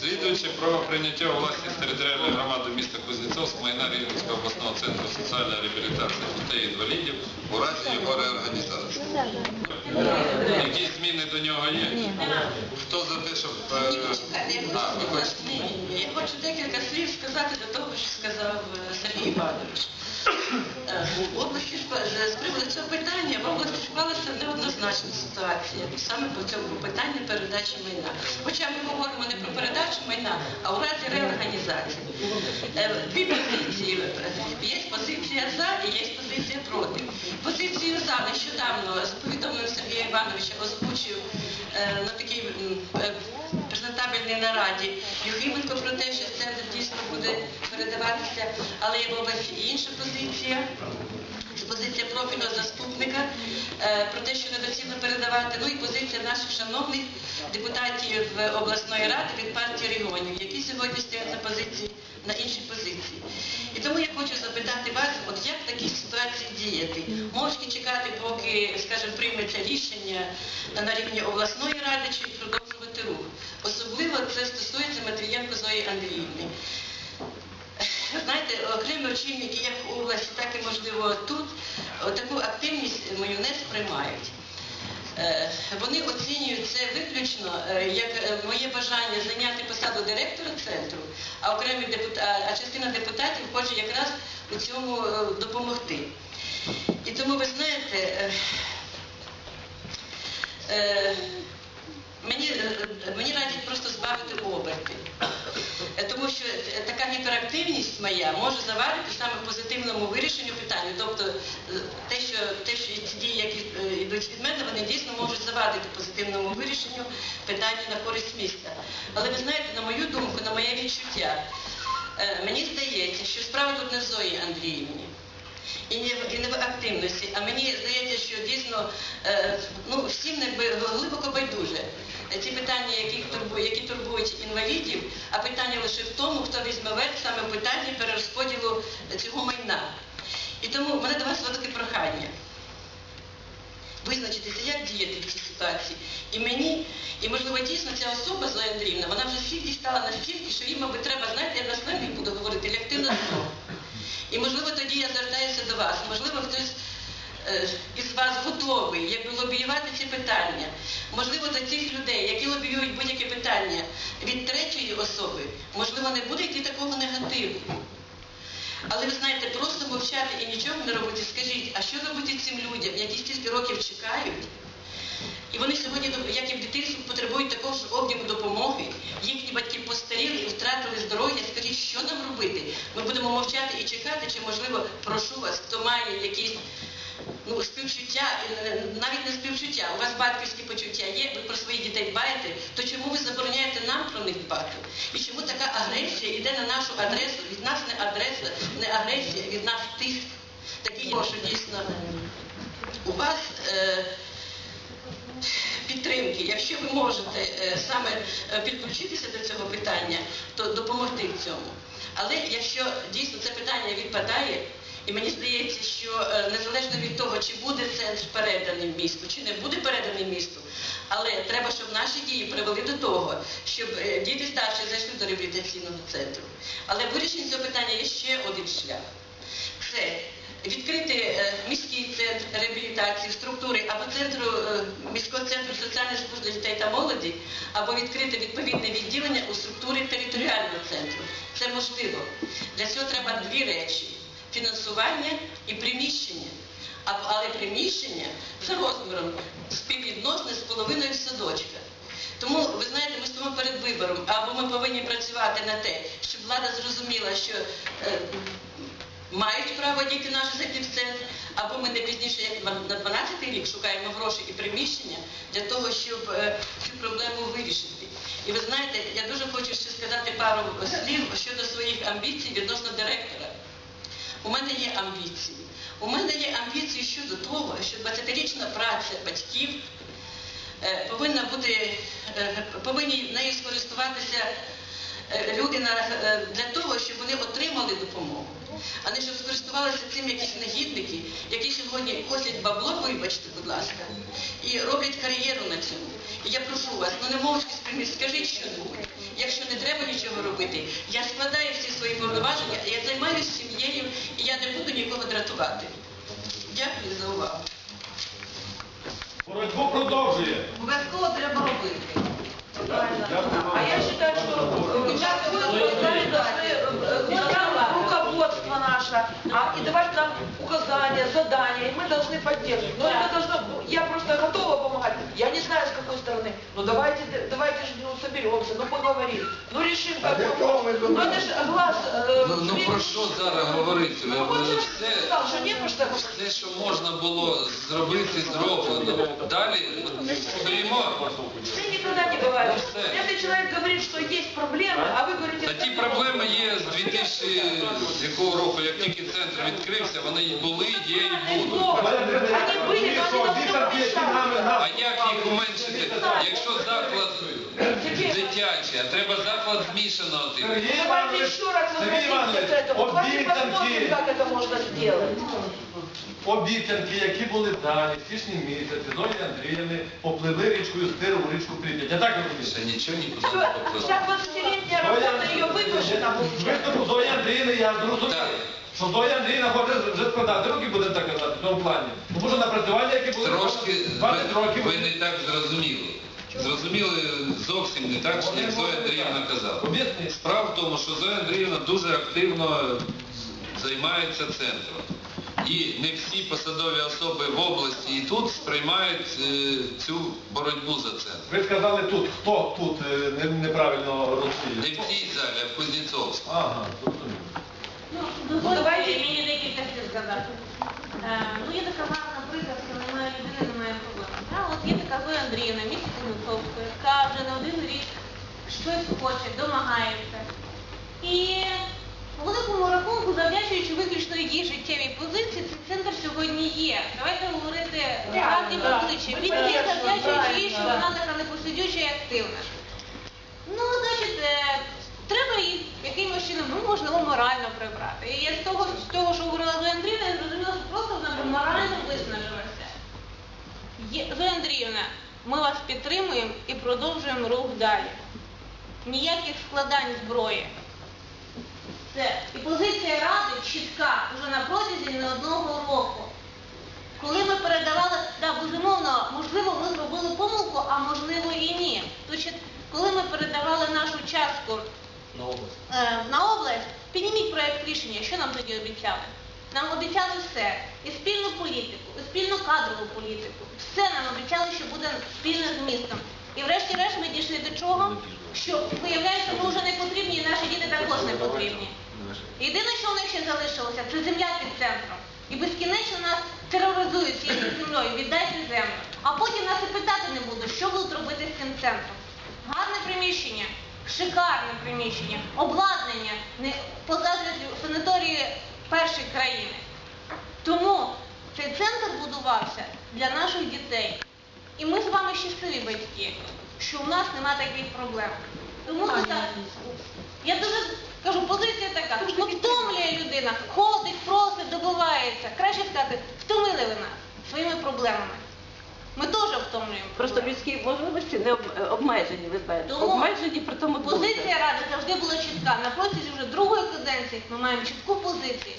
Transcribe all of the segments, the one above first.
Слідуючи про прийняття у власність територіальної громади міста Кузнєцовськ майна Рівненського обласного центру соціальної реабілітації дітей-інвалідів у разі його реорганізації. Якісь зміни до нього є? Хто за те, щоб... е, А, ви хочете? Ні, ні, ні. Я хочу декілька слів сказати до того, що сказав е, Сергій Іванович. Е, В області з приводу цього питання в області склалася неоднозначна ситуація саме по цьому питанню передачі майна. Хоча ми говоримо не про передачу майна, а у разі реорганізації. Е, Дві позиції. Є позиція за і є позиція проти. Позицію за нещодавно з повідомленням Сергія Івановича озвучив е, на такій е, презентабельній нараді Юхименко про те, що центр дійсно буде передаватися, але є області і інша позиція. Позиція профільного заступника е, про те, що недоцільно передавати. Ну і позиція наших шановних депутатів обласної ради від партії регіонів, які сьогодні стоять на позиції на іншій позиції. І тому я хочу запитати вас, от як в такій ситуації діяти? Можете чекати, поки, скажімо, прийметься рішення на рівні обласної ради чи продовжувати рух. Особливо це стосується Матвієнко Зої Андріївни. Знаєте, окремі очільники як в області, так і можливо тут о, таку активність мою не сприймають. Е, Вони оцінюють це виключно е, як е, моє бажання зайняти посаду директора центру, а окремі депутати, а частина депутатів хоче якраз у цьому е, допомогти. І тому ви знаєте, е, е, мені, е, мені радять просто збавити оберти. Е, Тому що е, така гіперактивність моя може завадити саме позитивному вирішенню питання. Тобто е, те, що, те, що ці дії, які е, йдуть від мене, вони дійсно можуть завадити позитивному вирішенню питання на користь міста. Але ви знаєте, на мою думку, на моє відчуття, е, мені здається, що справа тут не в Зої Андріївні. І не, в- і не в активності, а мені здається, що дійсно е, ну, всім якби глибоко байдуже ці питання, які турбують, які турбують інвалідів, а питання лише в тому, хто візьме верх саме в питанні перерозподілу цього майна. І тому в мене до вас велике прохання визначитися, як діяти в цій ситуації. І мені, і можливо дійсно ця особа Зоя Андріївна, вона вже всіх дістала настільки, що їй, мабуть, треба, знаєте, я на сленгі буду говорити, лягти на дно. І можливо тоді я звертаюся до вас, можливо, хтось е, із вас готовий якби лобіювати ці питання. Можливо, до цих людей, які лобіюють будь-яке питання від третьої особи, можливо, не буде йти такого негативу. Але ви знаєте, просто мовчати і нічого не робити, скажіть, а що робити цим людям, які стільки років чекають? І вони сьогодні, як і в дитинстві, потребують такого ж обніму допомоги. Їхні батьки постаріли і втратили здоров'я. Скажіть, що нам робити? Ми будемо мовчати і чекати, чи можливо, прошу вас, хто має якісь ну, співчуття, е, навіть не співчуття, у вас батьківські почуття є, ви про своїх дітей дбаєте, то чому ви забороняєте нам про них дбати? І чому така агресія йде на нашу адресу? Від нас не адреса, не агресія, від нас тих, такі, що дійсно у вас. Е, підтримки. Якщо ви можете е, саме е, підключитися до цього питання, то допомогти в цьому. Але якщо дійсно це питання відпадає, і мені здається, що е, незалежно від того, чи буде центр переданий місту, чи не буде переданий місту, але треба, щоб наші дії привели до того, щоб діти старші зайшли до реабілітаційного центру. Але вирішення цього питання є ще один шлях. Це відкрити е, міський центр реабілітації, структури або центру е, міського центру соціальної служби дітей та молоді, або відкрити відповідне відділення у структурі територіального центру. Це можливо. Для цього треба дві речі: фінансування і приміщення. Але приміщення за розміром співвідносне з половиною садочка. Тому, ви знаєте, ми стоїмо перед вибором, або ми повинні працювати на те, щоб влада зрозуміла, що е, мають право діти наші в центр, або ми не пізніше, як на 12-й рік, шукаємо гроші і приміщення для того, щоб е, цю проблему вирішити. І ви знаєте, я дуже хочу ще сказати пару слів щодо своїх амбіцій відносно директора. У мене є амбіції. У мене є амбіції щодо того, що 20-річна праця батьків е, повинна бути, е, повинні нею скористуватися люди на, е, для того, щоб вони отримали допомогу, а не щоб скористувалися цим якісь негідники, які сьогодні косять бабло, вибачте, будь ласка, і роблять кар'єру на цьому. І я прошу вас, ну не мовчки приміс, скажіть що-небудь. Якщо не треба нічого робити, я складаю всі свої повноваження, я займаюся сім'єю і я не буду нікого дратувати. Дякую за увагу. Боротьбу продовжує. задания, и мы должны поддерживать. Но это должно, я просто готова помогать. Я не знаю, с какой стороны. Ну давайте, давайте же ну, соберемся, ну поговорим, ну решим как Ну это же глаз. э, Ну, ну про що зараз говорити? Ну вот же Все, сказал, что не про что говорить. все, що можна було зробити, зроблено. Далі стоїмо. Ты никогда не говоришь. Ну, всё. Если человек говорит, что есть проблемы, а вы говорите... Та ті проблеми є з 2000 якого року, як тільки центр відкрився, вони і були, є і будуть. Они были, но они должны решаться. А як їх уменшити, якщо заклад дитячий, а треба заклад змішаного типу? Сергій Давайте Іванович, еще раз Сергій возвратимся Іванович, к этому. Давайте посмотрим, обіцянки, как это можно сделать. обіцянки, які були дані в січні місяці, Зої Андріївни поплили річкою Стиру в річку Прип'ять. Я так розумію. Ще нічого нікуди не Всё, поплило. Вся 20-летняя работа ее выпущена З будет. виступу Зої Андріївни я зрозумів, Так. що Зоя Андріївна хоче вже складати руки, будемо так казати, в цьому плані. Тому що напрацювання, які були Трошки 20 ви, років. ви не так зрозуміли. Зрозуміли зовсім не так, як Зоя Андріївна казала. Справа в тому, що Зоя Андріївна дуже активно займається центром. І не всі посадові особи в області і тут сприймають е, цю боротьбу за центр. Ви сказали тут, хто тут е, не- неправильно Не в цій залі, а в Кузнєцовську. Ага, зрозумів. Ну, Ну, давайте. мені декілька слів сказати. Е, ну, є така гарна приказка, немає людини, немає проблем. Да? От є така Зоя Андріївна, в місті Кузнецовська, яка вже не один рік щось хоче, домагається. І по великому рахунку, завдячуючи виключно її життєвій позиції, цей центр сьогодні є. Давайте говорити справді про обличчя. Він є завдячуючи їй, що вона така непосидюча і активна. Ну, значить, е, треба її якимось чином, ну, можливо, морально прибрати. І я з того, з того, що говорила Зоя Андріївна, я зрозуміла, що просто вона морально виснажилася. Зоя Андріївна, ми вас підтримуємо і продовжуємо рух далі. Ніяких складань зброї. Це. І позиція Ради чітка вже на протязі не одного року. Коли ми передавали, да, безумовно, можливо, ми зробили помилку, а можливо і ні. Значить, коли ми передавали нашу частку е, на область, підніміть проєкт рішення, що нам тоді обіцяли? Нам обіцяли все. І спільну політику, і спільну кадрову політику. Все нам обіцяли, що буде спільне з містом. І врешті-решт ми дійшли до чого? Що виявляється, ми вже не потрібні, і наші діти також не потрібні. Єдине, що у них ще залишилося, це земля під центром. І безкінечно нас тероризують цією землею, віддайте землю. А потім нас і питати не будуть, що будуть робити з цим центром. Гарне приміщення, шикарне приміщення, обладнання, не санаторії першої країни. Тому цей центр будувався для наших дітей. І ми з вами щасливі батьки, що у нас нема таких проблем. Тому так, я дуже кажу, позиція така, ну втомлює людина, ходить, просить, добивається. Краще сказати, втомили ви нас своїми проблемами. Ми теж втомлюємо. Просто людські можливості не е, обмежені, ви знаєте. Тому Обмежені, при тому дуже. Позиція Ради завжди була чітка. На протязі вже другої каденції ми маємо чітку позицію,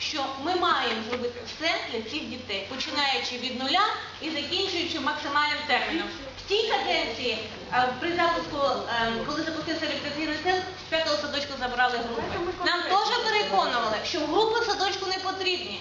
що ми маємо зробити все для цих дітей, починаючи від нуля і закінчуючи максимальним терміном. В цій каденції е, при запуску, е, коли запустився реабілітаційний центр, з п'ятого садочку забрали групи. Нам теж переконували, що групи в садочку не потрібні.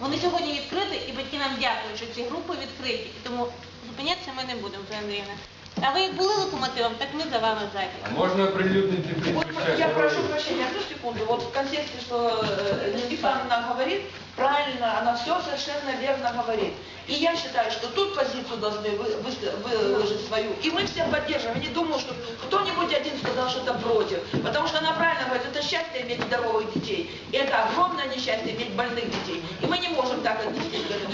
Вони сьогодні відкриті, і батьки нам дякують, що ці групи відкриті. І тому зупинятися ми не будемо, Андріївна. А ви як були локомотивом, так ми за вами зайдемо. Можна оприлюднити Вот я прошу прощения, одну секунду. Вот в контексте, что э, Степановна говорит, правильно, она все совершенно верно говорит. И я считаю, что тут позицию должны вы- вы- выложить свою. И мы все поддерживаем. Я не думаю, что кто-нибудь один сказал что-то против. Потому что она правильно говорит, это счастье иметь здоровых детей. И это огромное несчастье иметь больных детей. И мы не можем так отнестись к этому.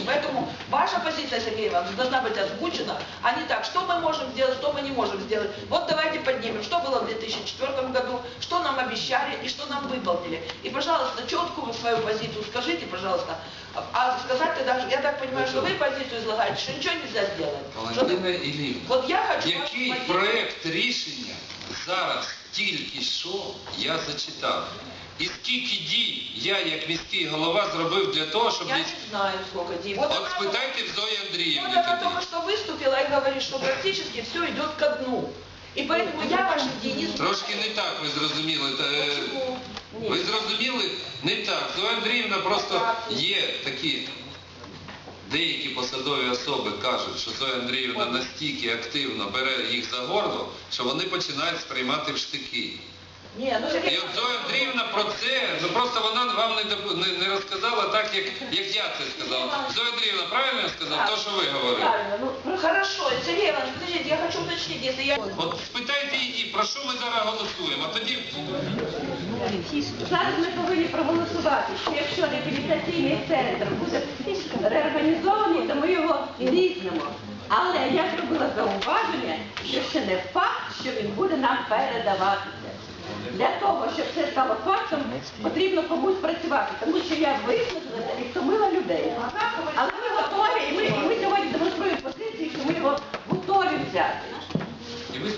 Поэтому ваша позиция, Сергей Иванович, должна быть озвучена, а не так, что мы можем сделать, что мы не можем сделать. Вот давайте поднимем, что было в 2004 году, что нам обещали и что нам выполнили. И, пожалуйста, четкую свою позицию скажите, пожалуйста. пожалуйста. А сказать тогда, я так понимаю, что вы позицию излагаете, что ничего нельзя сделать. Что- Валентина Іллівна, Вот я хочу... вашу який позицию. проект рішення Зараз тільки що я зачитав? І скільки дій я, як міський голова, зробив для того, щоб... Я не- знаю, сколько дней. Вот От спитайте в Зої Вот Андріївні она тоді. только что выступила и говорит, что практически все идет ко дну. И поэтому я ваших дней не знаю. Трошки не так ви зрозуміли. Та, е, Почему? Ви зрозуміли? Не так. Зоя Андріївна просто є такі деякі посадові особи кажуть, що Зоя Андріївна настільки активно бере їх за горло, що вони починають сприймати в штики. Не, ну І от Зоя Андріївна про це, ну просто вона вам не, доп- не, не розказала так, як, як я це сказав. Зоя Андріївна, правильно я сказав? То, що ви говорили. Правильно, ну хорошо, Сергей Иванович, подождите, я хочу уточнить, если я... От спитайте її, про що ми зараз голосуємо, а тоді Зараз ми повинні проголосувати, що якщо реабілітаційний центр буде реорганізований, то ми його візьмемо. Але я зробила зауваження, що ще не факт, що він буде нам передаватися. Для того, щоб це стало фактом, потрібно комусь працювати, тому що я висловилася і втомила людей. Але ми готові, і ми, і ми сьогодні демонструємо позицію, що ми його.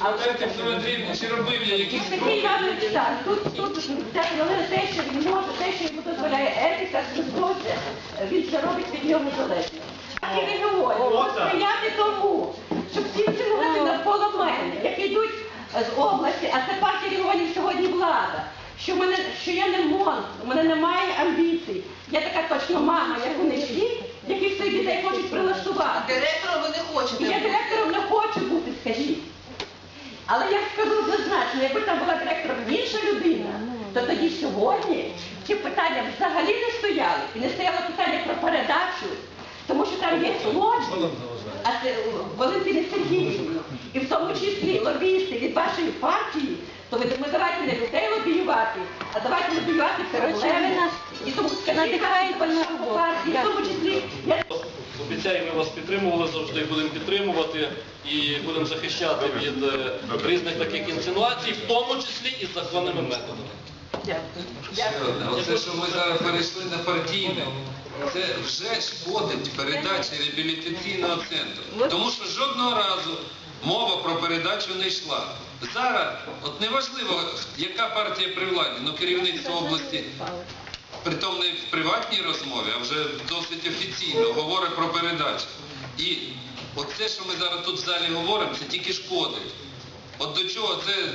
Ви спитаєте в Зої чи робив я якісь Сергій кроки. Іванович, так, тут, тут це головне те, що він може, те, що йому дозволяє етика, Христос, він це робить від нього залежно. І регіонів сприяти тому, щоб всі цілувати навколо мене, які йдуть з області, а це партія регіонів сьогодні влада. Що, мене, що я не монстр, у мене немає амбіцій. Я така точно мама, як у них всі, які своїх дітей хочуть прилаштувати. Директором ви не хочете. І я директором не хочу бути, скажіть. Скажу однозначно, якби там була директором інша людина, то тоді сьогодні ці питання взагалі не стояли. І не стояло питання про передачу, тому що там є злочин, а це Валентини Сергіївні, і в тому числі лобісти від вашої партії, то ви ми давайте не людей лобіювати, а давайте лобіювати проблеми. І тому скажіть, вашу партію, в тому числі я Обіцяю, ми вас підтримували завжди, будемо підтримувати і будемо захищати від е, різних таких інсинуацій, в тому числі і законними методами. Ще одне. Оце, що ми зараз перейшли на партійне, це вже шкодить передачі реабілітаційного центру. Тому що жодного разу мова про передачу не йшла. Зараз, от неважливо, яка партія при владі, ну керівництво області, притом не в приватній розмові, а вже досить офіційно говорить про передачу. І оце, що ми зараз тут в залі говоримо, це тільки шкодить. От до чого це